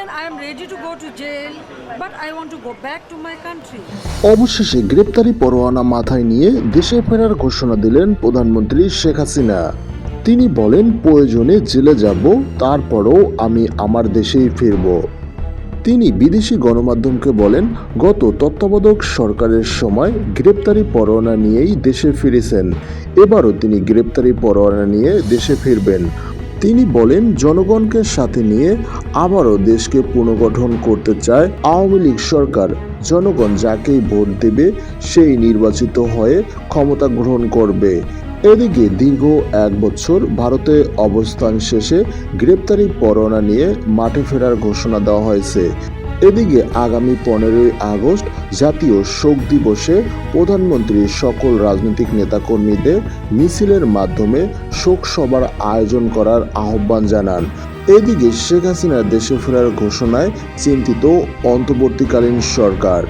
বললেন I am ready to go to jail but I want to go back to my country অবশেষে গ্রেপ্তারি পরোয়ানা মাথায় নিয়ে দেশে ফেরার ঘোষণা দিলেন প্রধানমন্ত্রী শেখ হাসিনা। তিনি বলেন, প্রয়োজনে জেলে যাব, তারপরও আমি আমার দেশেই ফিরব। তিনি বিদেশি গণমাধ্যমকে বলেন, গত তত্ত্বাবধায়ক সরকারের সময় গ্রেপ্তারি পরোয়ানা নিয়েই দেশে ফিরেছেন। এবারও তিনি গ্রেপ্তারি পরোয়ানা নিয়ে দেশে ফিরবেন। তিনি বলেন, জনগণকে সাথে নিয়ে আবারও দেশকে পুনর্গঠন করতে চায় আওয়ামী লীগ সরকার। জনগণ যাকেই ভোট দেবে, সেই নির্বাচিত হয়ে ক্ষমতা গ্রহণ করবে। এদিকে দীর্ঘ এক বছর ভারতে অবস্থান শেষে গ্রেপ্তারি পরোয়ানা নিয়ে মাঠে ফেরার ঘোষণা দেওয়া হয়েছে। এদিকে আগামী পনেরোই আগস্ট জাতীয় শোক দিবসে প্রধানমন্ত্রী সকল রাজনৈতিক নেতাকর্মীদের মিছিলের মাধ্যমে শোক সভার আয়োজন করার আহ্বান জানান। এদিকে শেখ হাসিনার দেশে ফেরার ঘোষণায় চিন্তিত অন্তর্বর্তীকালীন সরকার।